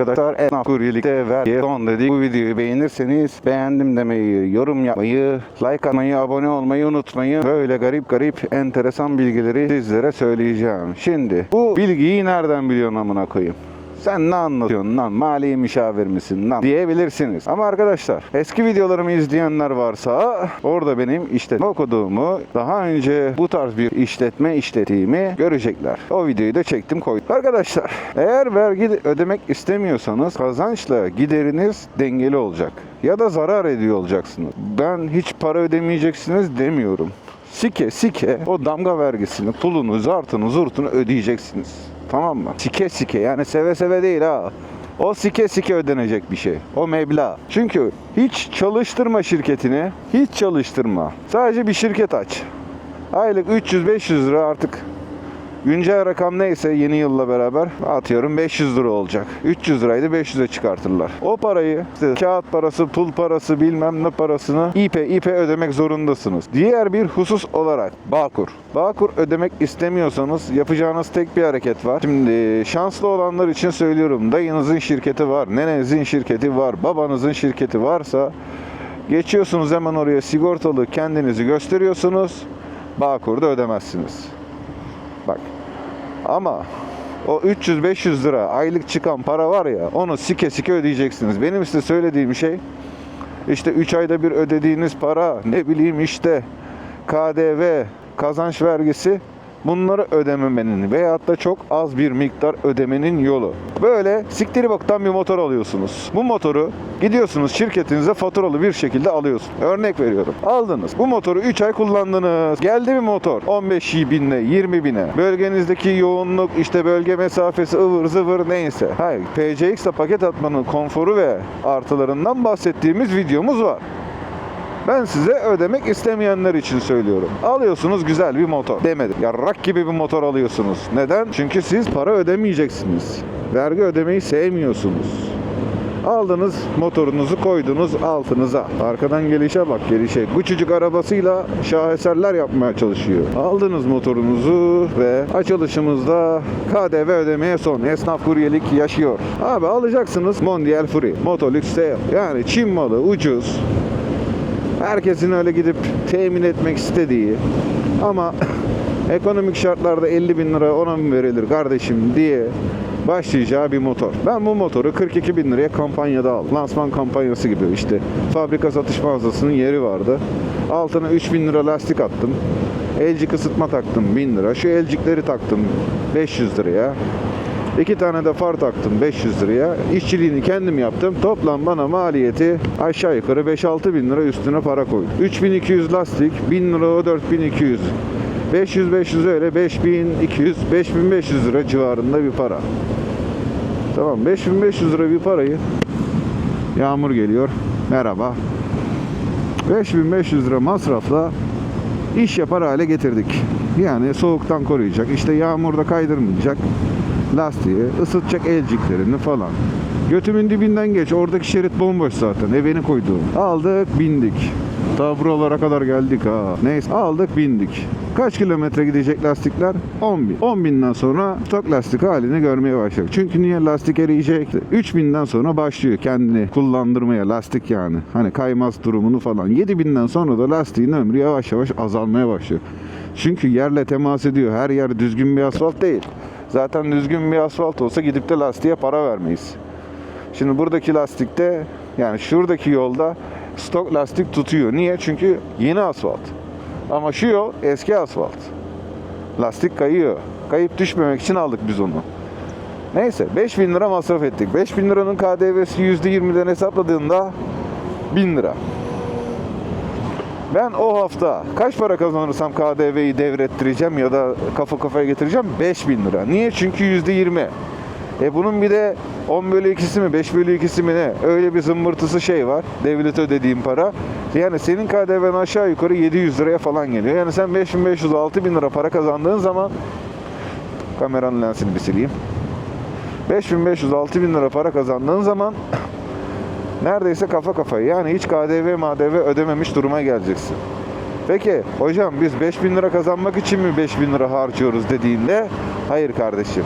arkadaşlar. Esnaf kuryelikte vergi son dedik. Bu videoyu beğenirseniz beğendim demeyi, yorum yapmayı, like atmayı, abone olmayı unutmayın. Böyle garip garip enteresan bilgileri sizlere söyleyeceğim. Şimdi bu bilgiyi nereden biliyorsun amına koyayım? Sen ne anlatıyorsun lan? Mali müşavir misin lan? Diyebilirsiniz. Ama arkadaşlar eski videolarımı izleyenler varsa orada benim işletme okuduğumu daha önce bu tarz bir işletme işlettiğimi görecekler. O videoyu da çektim koydum. Arkadaşlar eğer vergi ödemek istemiyorsanız kazançla gideriniz dengeli olacak. Ya da zarar ediyor olacaksınız. Ben hiç para ödemeyeceksiniz demiyorum. Sike sike o damga vergisini, pulunu, zartını, zurtunu ödeyeceksiniz. Tamam mı? Sike sike yani seve seve değil ha. O sike sike ödenecek bir şey. O meblağ. Çünkü hiç çalıştırma şirketini. Hiç çalıştırma. Sadece bir şirket aç. Aylık 300-500 lira artık Güncel rakam neyse yeni yılla beraber atıyorum 500 lira olacak. 300 liraydı 500'e çıkartırlar. O parayı işte kağıt parası, pul parası bilmem ne parasını ipe ipe ödemek zorundasınız. Diğer bir husus olarak Bağkur. Bağkur ödemek istemiyorsanız yapacağınız tek bir hareket var. Şimdi şanslı olanlar için söylüyorum. Dayınızın şirketi var, nenenizin şirketi var, babanızın şirketi varsa geçiyorsunuz hemen oraya sigortalı kendinizi gösteriyorsunuz. Bağkur'da ödemezsiniz. Bak. Ama o 300-500 lira aylık çıkan para var ya onu sike sike ödeyeceksiniz. Benim size söylediğim şey işte 3 ayda bir ödediğiniz para ne bileyim işte KDV, kazanç vergisi bunları ödememenin veyahut da çok az bir miktar ödemenin yolu. Böyle siktiri boktan bir motor alıyorsunuz. Bu motoru gidiyorsunuz şirketinize faturalı bir şekilde alıyorsunuz. Örnek veriyorum. Aldınız. Bu motoru 3 ay kullandınız. Geldi bir motor 15 binle 20 bine. Bölgenizdeki yoğunluk işte bölge mesafesi ıvır zıvır neyse. Hayır PCX paket atmanın konforu ve artılarından bahsettiğimiz videomuz var. Ben size ödemek istemeyenler için söylüyorum. Alıyorsunuz güzel bir motor. Demedim. Yarrak gibi bir motor alıyorsunuz. Neden? Çünkü siz para ödemeyeceksiniz. Vergi ödemeyi sevmiyorsunuz. Aldınız motorunuzu koydunuz altınıza. Arkadan gelişe bak gelişe. Küçücük arabasıyla şaheserler yapmaya çalışıyor. Aldınız motorunuzu ve açılışımızda KDV ödemeye son. Esnaf kuryelik yaşıyor. Abi alacaksınız Mondial Free. Motolux Sale. Yani Çin malı ucuz. Herkesin öyle gidip temin etmek istediği ama ekonomik şartlarda 50 bin lira ona mı verilir kardeşim diye başlayacağı bir motor. Ben bu motoru 42 bin liraya kampanyada aldım. Lansman kampanyası gibi işte. Fabrika satış mağazasının yeri vardı. Altına 3 bin lira lastik attım. Elcik ısıtma taktım 1000 lira. Şu elcikleri taktım 500 liraya. İki tane de far taktım 500 liraya. İşçiliğini kendim yaptım. Toplam bana maliyeti aşağı yukarı 5-6 bin lira üstüne para koydum. 3200 lastik, 1000 lira o 4200. 500-500 öyle 5200, 5500 lira civarında bir para. Tamam 5500 lira bir parayı Yağmur geliyor. Merhaba. 5500 lira masrafla iş yapar hale getirdik. Yani soğuktan koruyacak, işte yağmurda kaydırmayacak lastiği, ısıtacak elciklerini falan. Götümün dibinden geç. Oradaki şerit bomboş zaten. Evini koyduğum. Aldık, bindik. Ta buralara kadar geldik ha. Neyse aldık, bindik. Kaç kilometre gidecek lastikler? 10 bin. 10 binden sonra stok lastik halini görmeye başladık. Çünkü niye lastik eriyecek? 3 binden sonra başlıyor kendini kullandırmaya lastik yani. Hani kaymaz durumunu falan. 7 binden sonra da lastiğin ömrü yavaş yavaş azalmaya başlıyor. Çünkü yerle temas ediyor. Her yer düzgün bir asfalt değil. Zaten düzgün bir asfalt olsa gidip de lastiğe para vermeyiz. Şimdi buradaki lastikte yani şuradaki yolda stok lastik tutuyor. Niye? Çünkü yeni asfalt. Ama şu yol eski asfalt. Lastik kayıyor. Kayıp düşmemek için aldık biz onu. Neyse 5000 lira masraf ettik. 5000 liranın KDV'si %20'den hesapladığında 1000 lira. Ben o hafta kaç para kazanırsam KDV'yi devrettireceğim ya da kafa kafaya getireceğim 5000 lira. Niye? Çünkü %20. E bunun bir de 10 bölü 2'si mi 5 bölü 2'si mi ne? Öyle bir zımbırtısı şey var. Devlete ödediğim para. Yani senin KDV'n aşağı yukarı 700 liraya falan geliyor. Yani sen 5500 6000 lira para kazandığın zaman kameranın lensini bir sileyim. 5500 6000 lira para kazandığın zaman neredeyse kafa kafaya yani hiç KDV MADV ödememiş duruma geleceksin. Peki hocam biz 5000 lira kazanmak için mi 5000 lira harcıyoruz dediğinde hayır kardeşim.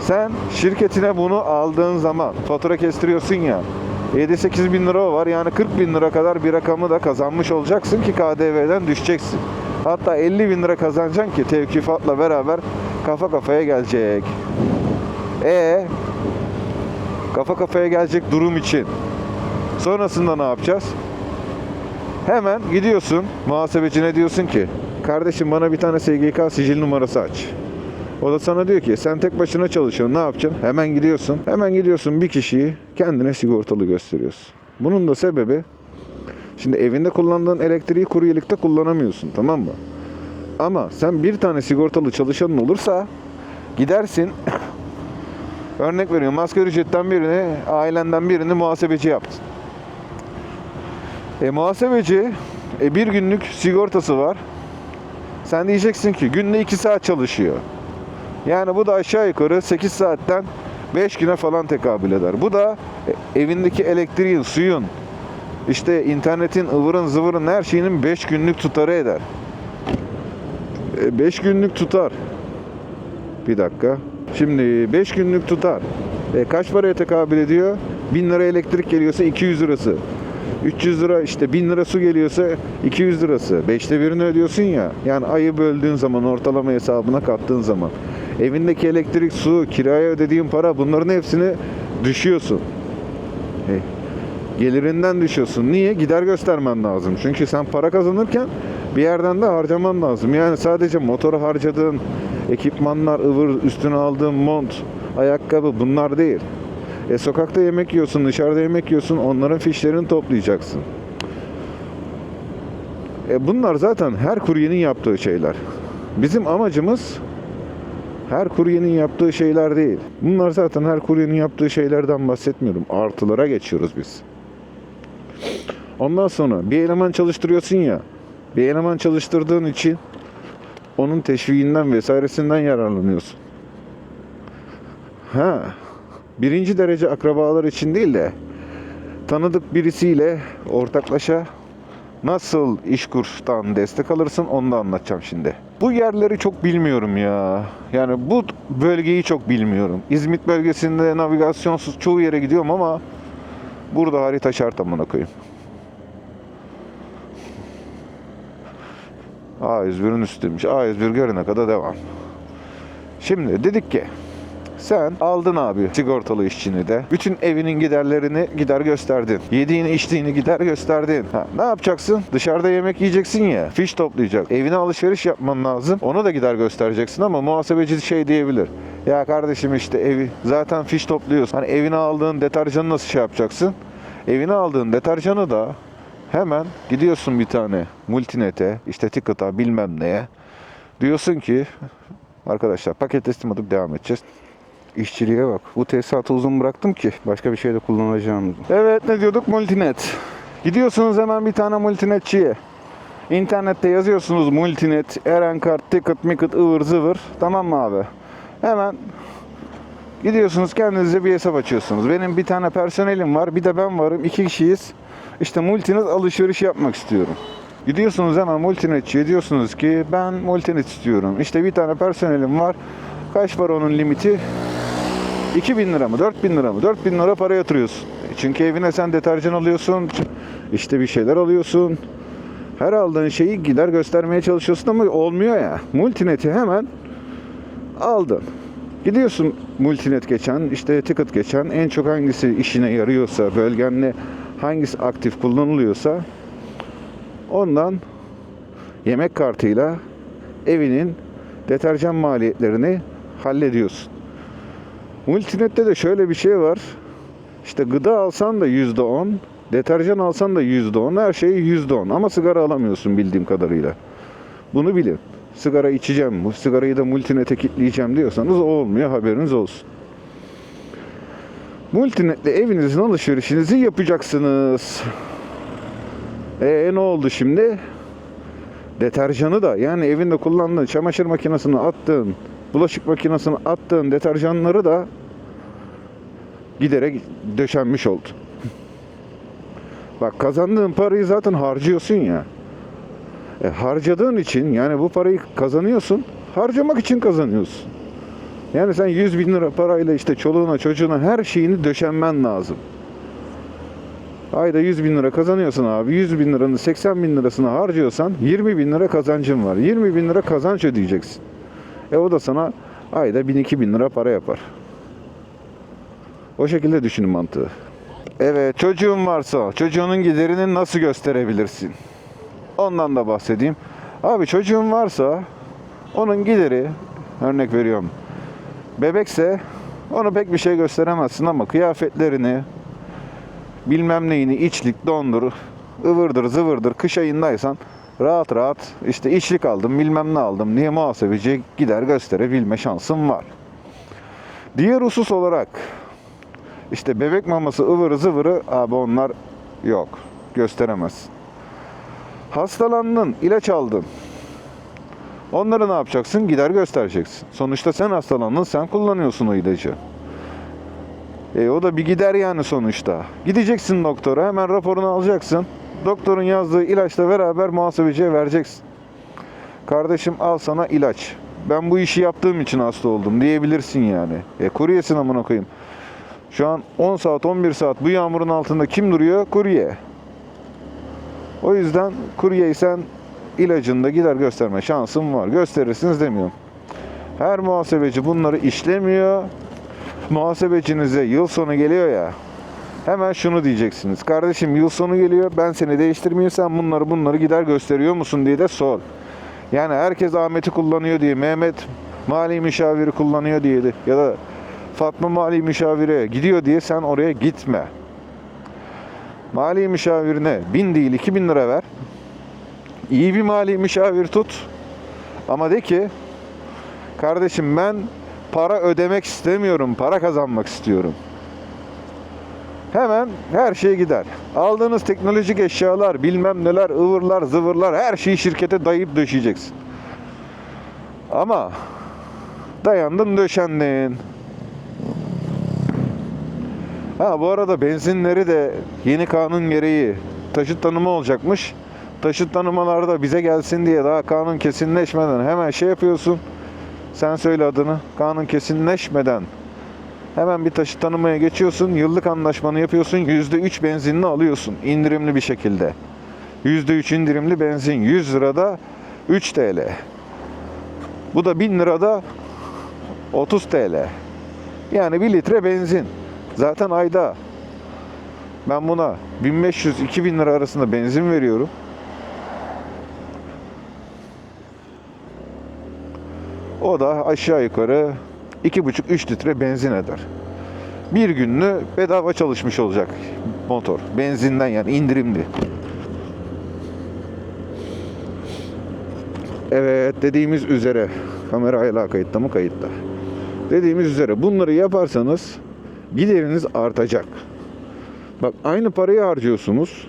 Sen şirketine bunu aldığın zaman fatura kestiriyorsun ya 7-8 bin lira var yani 40 bin lira kadar bir rakamı da kazanmış olacaksın ki KDV'den düşeceksin. Hatta 50 bin lira kazanacaksın ki tevkifatla beraber kafa kafaya gelecek. E kafa kafaya gelecek durum için sonrasında ne yapacağız? Hemen gidiyorsun muhasebecine diyorsun ki kardeşim bana bir tane SGK sicil numarası aç. O da sana diyor ki sen tek başına çalışıyorsun ne yapacaksın? Hemen gidiyorsun. Hemen gidiyorsun bir kişiyi kendine sigortalı gösteriyorsun. Bunun da sebebi şimdi evinde kullandığın elektriği kuryelikte kullanamıyorsun tamam mı? Ama sen bir tane sigortalı çalışanın olursa gidersin örnek veriyorum asgari ücretten birini ailenden birini muhasebeci yaptın. E, muhasebeci e, bir günlük sigortası var. Sen diyeceksin ki günde 2 saat çalışıyor. Yani bu da aşağı yukarı 8 saatten 5 güne falan tekabül eder. Bu da e, evindeki elektriğin, suyun, işte internetin, ıvırın, zıvırın her şeyinin 5 günlük tutarı eder. 5 günlük tutar. Bir dakika. Şimdi 5 günlük tutar. E, kaç paraya tekabül ediyor? 1000 lira elektrik geliyorsa 200 lirası. 300 lira işte 1000 lira su geliyorsa 200 lirası. Beşte birini ödüyorsun ya. Yani ayı böldüğün zaman ortalama hesabına kattığın zaman. Evindeki elektrik, su, kiraya ödediğin para bunların hepsini düşüyorsun. E, gelirinden düşüyorsun. Niye? Gider göstermen lazım. Çünkü sen para kazanırken bir yerden de harcaman lazım. Yani sadece motoru harcadığın ekipmanlar, ıvır üstüne aldığın mont, ayakkabı bunlar değil. E sokakta yemek yiyorsun, dışarıda yemek yiyorsun, onların fişlerini toplayacaksın. E bunlar zaten her kuryenin yaptığı şeyler. Bizim amacımız her kuryenin yaptığı şeyler değil. Bunlar zaten her kuryenin yaptığı şeylerden bahsetmiyorum. Artılara geçiyoruz biz. Ondan sonra bir eleman çalıştırıyorsun ya. Bir eleman çalıştırdığın için onun teşviğinden vesairesinden yararlanıyorsun. Ha, birinci derece akrabalar için değil de tanıdık birisiyle ortaklaşa nasıl iş kurstan destek alırsın onu da anlatacağım şimdi. Bu yerleri çok bilmiyorum ya. Yani bu bölgeyi çok bilmiyorum. İzmit bölgesinde navigasyonsuz çoğu yere gidiyorum ama burada harita şart amına koyayım. A101'in üstüymüş. A101 görene kadar devam. Şimdi dedik ki sen aldın abi sigortalı işçini de. Bütün evinin giderlerini gider gösterdin. Yediğini içtiğini gider gösterdin. Ha, ne yapacaksın? Dışarıda yemek yiyeceksin ya. Fiş toplayacak. Evine alışveriş yapman lazım. Onu da gider göstereceksin ama muhasebeci şey diyebilir. Ya kardeşim işte evi zaten fiş topluyorsun. Hani evine aldığın deterjanı nasıl şey yapacaksın? Evine aldığın deterjanı da hemen gidiyorsun bir tane multinete, işte ticket'a bilmem neye. Diyorsun ki arkadaşlar paket teslim alıp devam edeceğiz. İşçiliğe bak. Bu tesisatı uzun bıraktım ki başka bir şeyde kullanacağım. Evet ne diyorduk? Multinet. Gidiyorsunuz hemen bir tane multinetçiye. İnternette yazıyorsunuz multinet, Erenkart, ticket, micket, ıvır zıvır. Tamam mı abi? Hemen gidiyorsunuz kendinize bir hesap açıyorsunuz. Benim bir tane personelim var, bir de ben varım. iki kişiyiz. İşte multinet alışveriş yapmak istiyorum. Gidiyorsunuz hemen multinetçiye diyorsunuz ki ben multinet istiyorum. İşte bir tane personelim var. Kaç para onun limiti? 2000 lira mı? 4000 lira mı? 4000 lira para yatırıyorsun. Çünkü evine sen deterjan alıyorsun. işte bir şeyler alıyorsun. Her aldığın şeyi gider göstermeye çalışıyorsun ama olmuyor ya. Multinet'i hemen aldın. Gidiyorsun multinet geçen, işte ticket geçen, en çok hangisi işine yarıyorsa, bölgenle hangisi aktif kullanılıyorsa ondan yemek kartıyla evinin deterjan maliyetlerini hallediyorsun. Multinet'te de şöyle bir şey var. İşte gıda alsan da yüzde on, deterjan alsan da yüzde on, her şey yüzde on. Ama sigara alamıyorsun bildiğim kadarıyla. Bunu bilin. Sigara içeceğim, bu sigarayı da multinete kitleyeceğim diyorsanız o olmuyor haberiniz olsun. Multinetle evinizin alışverişinizi yapacaksınız. E ne oldu şimdi? Deterjanı da yani evinde kullandığın çamaşır makinesine attığın, bulaşık makinesine attığın deterjanları da giderek döşenmiş oldu. Bak kazandığın parayı zaten harcıyorsun ya. E, harcadığın için yani bu parayı kazanıyorsun, harcamak için kazanıyorsun. Yani sen 100 bin lira parayla işte çoluğuna çocuğuna her şeyini döşenmen lazım. Ayda 100 bin lira kazanıyorsun abi. 100 bin liranın 80 bin lirasını harcıyorsan 20 bin lira kazancın var. 20 bin lira kazanç ödeyeceksin. E o da sana ayda 1000-2000 lira para yapar. O şekilde düşünün mantığı. Evet çocuğun varsa çocuğunun giderini nasıl gösterebilirsin? Ondan da bahsedeyim. Abi çocuğun varsa onun gideri örnek veriyorum. Bebekse onu pek bir şey gösteremezsin ama kıyafetlerini bilmem neyini içlik dondur ıvırdır zıvırdır kış ayındaysan rahat rahat işte içlik aldım bilmem ne aldım diye muhasebeci gider gösterebilme şansın var. Diğer husus olarak işte bebek maması ıvırı zıvırı abi onlar yok gösteremez. Hastalandın ilaç aldın Onları ne yapacaksın? Gider göstereceksin. Sonuçta sen hastalandın, sen kullanıyorsun o ilacı. E o da bir gider yani sonuçta. Gideceksin doktora, hemen raporunu alacaksın. Doktorun yazdığı ilaçla beraber muhasebeciye vereceksin. Kardeşim al sana ilaç. Ben bu işi yaptığım için hasta oldum diyebilirsin yani. E kuryesin amına koyayım. Şu an 10 saat 11 saat bu yağmurun altında kim duruyor? Kurye. O yüzden kuryeysen ilacında gider gösterme şansım var. Gösterirsiniz demiyorum. Her muhasebeci bunları işlemiyor. Muhasebecinize yıl sonu geliyor ya. Hemen şunu diyeceksiniz. Kardeşim yıl sonu geliyor. Ben seni değiştirmeyeyim. Sen bunları bunları gider gösteriyor musun diye de sor. Yani herkes Ahmet'i kullanıyor diye, Mehmet mali müşaviri kullanıyor diye ya da Fatma mali müşavire gidiyor diye sen oraya gitme. Mali müşavirine bin değil iki bin lira ver. İyi bir mali müşavir tut. Ama de ki kardeşim ben para ödemek istemiyorum, para kazanmak istiyorum. Hemen her şey gider. Aldığınız teknolojik eşyalar, bilmem neler, ıvırlar, zıvırlar her şeyi şirkete dayayıp döşeyeceksin. Ama dayandın döşendin. Ha bu arada benzinleri de yeni kanun gereği taşıt tanımı olacakmış. Taşıt tanımaları da bize gelsin diye daha kanun kesinleşmeden hemen şey yapıyorsun. Sen söyle adını. Kanun kesinleşmeden hemen bir taşıt tanımaya geçiyorsun. Yıllık anlaşmanı yapıyorsun. %3 benzinini alıyorsun. indirimli bir şekilde. %3 indirimli benzin 100 lirada 3 TL. Bu da 1000 lirada 30 TL. Yani 1 litre benzin. Zaten ayda ben buna 1500-2000 lira arasında benzin veriyorum. O da aşağı yukarı 2,5-3 litre benzin eder. Bir günlü bedava çalışmış olacak motor. Benzinden yani indirimli. Evet dediğimiz üzere kamera hala kayıtta mı kayıtta. Dediğimiz üzere bunları yaparsanız gideriniz artacak. Bak aynı parayı harcıyorsunuz.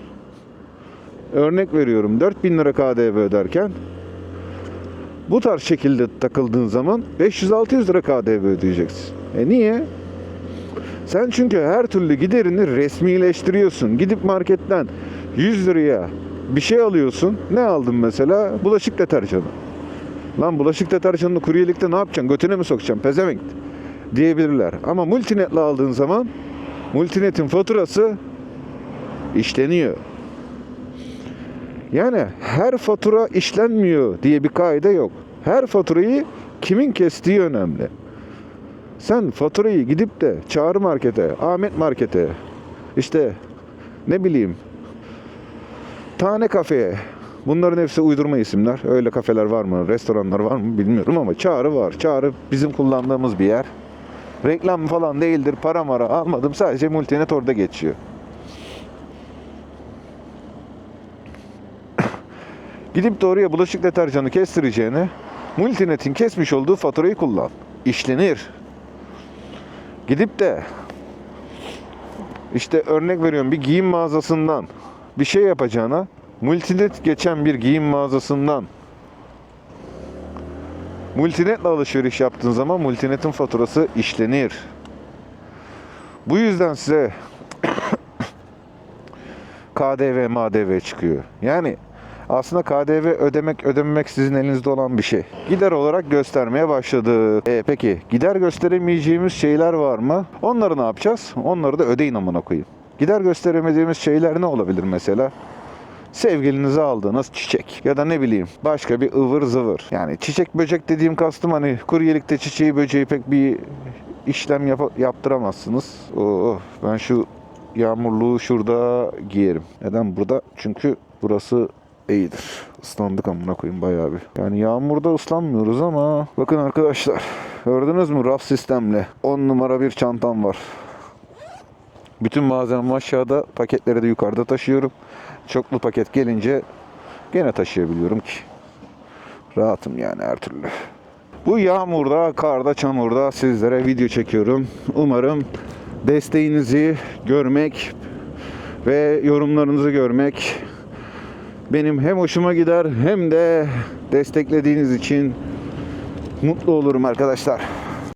Örnek veriyorum 4000 lira KDV öderken bu tarz şekilde takıldığın zaman 500-600 lira KDV ödeyeceksin. E niye? Sen çünkü her türlü giderini resmileştiriyorsun. Gidip marketten 100 liraya bir şey alıyorsun. Ne aldın mesela? Bulaşık deterjanı. Lan bulaşık deterjanını kuryelikte ne yapacaksın? Götüne mi sokacaksın? Pezevenk diyebilirler. Ama multinetle aldığın zaman multinetin faturası işleniyor. Yani her fatura işlenmiyor diye bir kaide yok. Her faturayı kimin kestiği önemli. Sen faturayı gidip de Çağrı Market'e, Ahmet Market'e, işte ne bileyim Tane Kafe'ye, bunların hepsi uydurma isimler. Öyle kafeler var mı, restoranlar var mı bilmiyorum ama Çağrı var. Çağrı bizim kullandığımız bir yer. Reklam falan değildir, para mara almadım. Sadece multinet orada geçiyor. Gidip de oraya bulaşık deterjanı kestireceğine Multinet'in kesmiş olduğu faturayı kullan. İşlenir. Gidip de işte örnek veriyorum bir giyim mağazasından bir şey yapacağına Multinet geçen bir giyim mağazasından Multinet'le alışveriş yaptığın zaman Multinet'in faturası işlenir. Bu yüzden size KDV, MADV çıkıyor. Yani Aslında KDV ödemek ödememek sizin elinizde olan bir şey. Gider olarak göstermeye başladık. E, peki gider gösteremeyeceğimiz şeyler var mı? Onları ne yapacağız? Onları da ödeyin amına koyayım. Gider gösteremediğimiz şeyler ne olabilir mesela? Sevgilinize aldığınız çiçek ya da ne bileyim başka bir ıvır zıvır. Yani çiçek böcek dediğim kastım hani kuryelikte çiçeği böceği pek bir işlem yap- yaptıramazsınız. Oh, ben şu yağmurluğu şurada giyerim. Neden burada? Çünkü burası iyidir. Islandık amına koyayım bayağı bir. Yani yağmurda ıslanmıyoruz ama bakın arkadaşlar gördünüz mü raf sistemle 10 numara bir çantam var. Bütün malzemem aşağıda, paketleri de yukarıda taşıyorum. Çoklu paket gelince gene taşıyabiliyorum ki. Rahatım yani her türlü. Bu yağmurda, karda, çamurda sizlere video çekiyorum. Umarım desteğinizi görmek ve yorumlarınızı görmek benim hem hoşuma gider hem de desteklediğiniz için mutlu olurum arkadaşlar.